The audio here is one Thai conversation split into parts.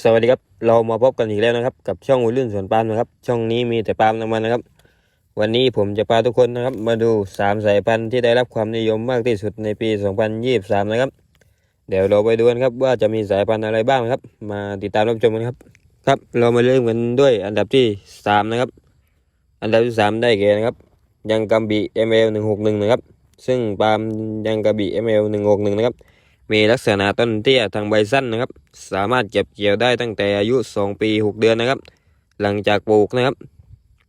สวัสดีครับ เรามาพบกันอีกแล้วนะครับ กับช่องวัยรุ่นสวนปาล์มนะครับ ช่องนี้มีแต่ปาล์มน้ำมันนะครับ วันนี้ผมจะพาทุกคนนะครับ มาดูสามสายพันธุ์ที่ได้รับความนิยมมากที่สุดในปี 2023 นะครับ เดี๋ยวเราไปดูกันครับว่าจะมีสายพันธุ์อะไรบ้างนะครับ มาติดตามรับชมกันครับ ครับ เรามาเริ่มกันด้วยอันดับที่สามนะครับ อันดับที่สามได้แก่นะครับ ยังกัมบี ML 161นะครับ ซึ่งปาล์มยังกัมบี ML 161นะครับ มีลักษณะต้นเตี้ยทางใบสั้นนะครับ สามารถเก็บเกี่ยวได้ตั้งแต่อายุ 2 ปี 6 เดือนนะครับ หลังจากปลูกนะครับ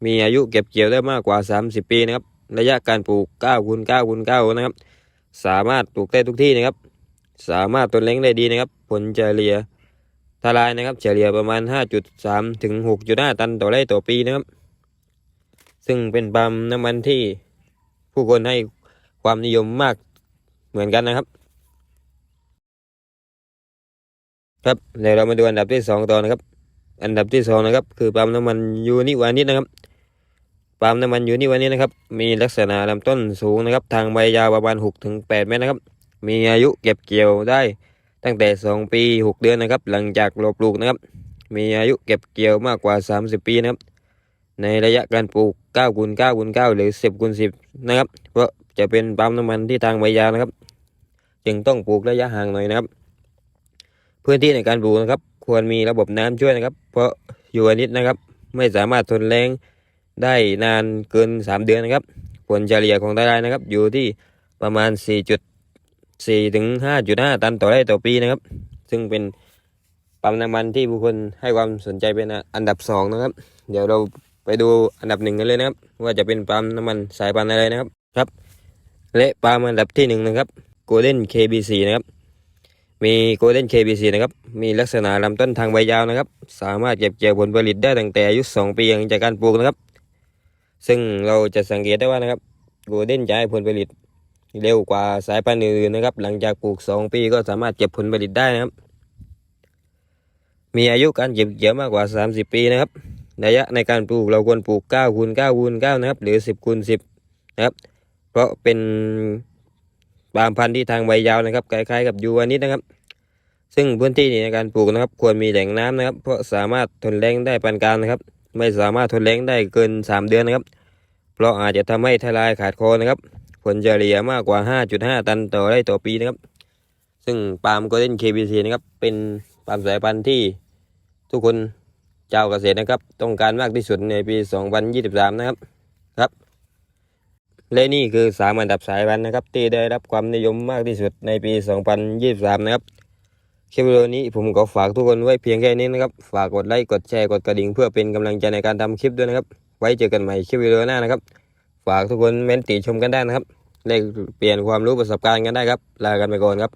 มีอายุเก็บเกี่ยวได้มากกว่า 30 ปีนะครับ ระยะการปลูก9คูณ9คูณ9นะครับ สามารถปลูกได้ทุกที่นะครับ สามารถต้นเล้งได้ดีนะครับ ผลเฉลี่ยทลายนะครับ เฉลี่ยประมาณ 5.3 ถึง 6.5 ตันต่อไร่ต่อปีนะครับ ซึ่งเป็นปาล์มน้ำมันที่ผู้คนให้ความนิยมมากเหมือนกันนะครับ ครับเดี๋ยวเรามาดูอันดับที่สองต่อนะครับ อันดับที่สองนะครับ คือปาล์มน้ำมันยูนิวานิชนะครับปาล์มน้ำมันยูนิวานิชนะครับ มีลักษณะลำต้นสูงนะครับ ทางใบยาวประมาณหกถึงแปดเมตรนะครับ มีอายุเก็บเกี่ยวได้ตั้งแต่สองปีหกเดือนนะครับ หลังจากเราปลูกนะครับ มีอายุเก็บเกี่ยวมากกว่าสามสิบปีนะครับ ในระยะการปลูกเก้าคูณเก้าคูณเก้าหรือสิบคูณสิบนะครับ เพราะจะเป็นปาล์มน้ำมันที่ทางใบยาวนะครับ จึงต้องปลูกระยะห่างหน่อยนะครับ พื้นที่ในการปลูกนะครับ ควรมีระบบน้ำช่วยนะครับ เพราะอยูวานิดนะครับ ไม่สามารถทนแรงได้นานเกิน 3 เดือนนะครับ ผลเฉลี่ยของตลาดนะครับ อยู่ที่ประมาณ 4.4 ถึง 5.5 ตันต่อไร่ต่อปีนะครับ ซึ่งเป็นปั๊มน้ำมันที่ผู้คนให้ความสนใจเป็นอันดับสองนะครับ เดี๋ยวเราไปดูอันดับหนึ่งกันเลยนะครับ ว่าจะเป็นปั๊มน้ำมันสายพันธุ์อะไรนะครับครับ และปั๊มอันดับที่หนึ่งนะครับ Golden KBC นะครับ มี Golden KBC นะครับ มีลักษณะลำต้นทางใบยาวนะครับ สามารถเก็บเกี่ยวผลผลิตได้ตั้งแต่อายุ 2 ปีหลังจากการปลูกนะครับ ซึ่งเราจะสังเกตได้ว่านะครับ Golden จะให้ผลผลิตเร็วกว่าสายพันธุ์อื่นนะครับ หลังจากปลูก 2 ปีก็สามารถเก็บผลผลิตได้นะครับ มีอายุการเก็บเกี่ยวมากกว่า 30 ปีนะครับ ระยะในการปลูกเราควรปลูก9คูณ9คูณ9นะครับ หรือ 10คูณ10 นะครับ เพราะเป็นบางพันธุ์ที่ทางใบยาวนะครับ คล้ายๆกับยูวานิดนะครับ ซึ่งพื้นที่ในการปลูกนะครับ ควรมีแหล่งน้ำนะครับ เพราะสามารถทนแรงได้ปานกลางนะครับ ไม่สามารถทนแรงได้เกิน 3 เดือนนะครับ เพราะอาจจะทำให้ทลายขาดโคนนะครับ ผลเฉลี่ยมากกว่า 5.5 ตันต่อไร่ต่อปีนะครับ ซึ่งปาล์มโกลเด้น KBC นะครับ เป็นปาล์มสายพันธุ์ที่ทุกคนเจ้าเกษตรนะครับ ต้องการมากที่สุดในปี 2023 นะครับครับ และนี่คือสามอันดับสายพันธุ์นะครับ ที่ได้รับความนิยมมากที่สุดในปี 2023 นะครับ คลิปวิดีโอนี้ผมก็ฝากทุกคนไว้เพียงแค่นี้นะครับ ฝากกดไลค์กดแชร์กดกระดิ่งเพื่อเป็นกำลังใจในการทำคลิปด้วยนะครับ ไว้เจอกันใหม่คลิปวิดีโอหน้านะครับ ฝากทุกคนเม้นติชมกันได้นะครับแลกเปลี่ยนความรู้ประสบการณ์กันได้ครับลากันไปก่อนครับ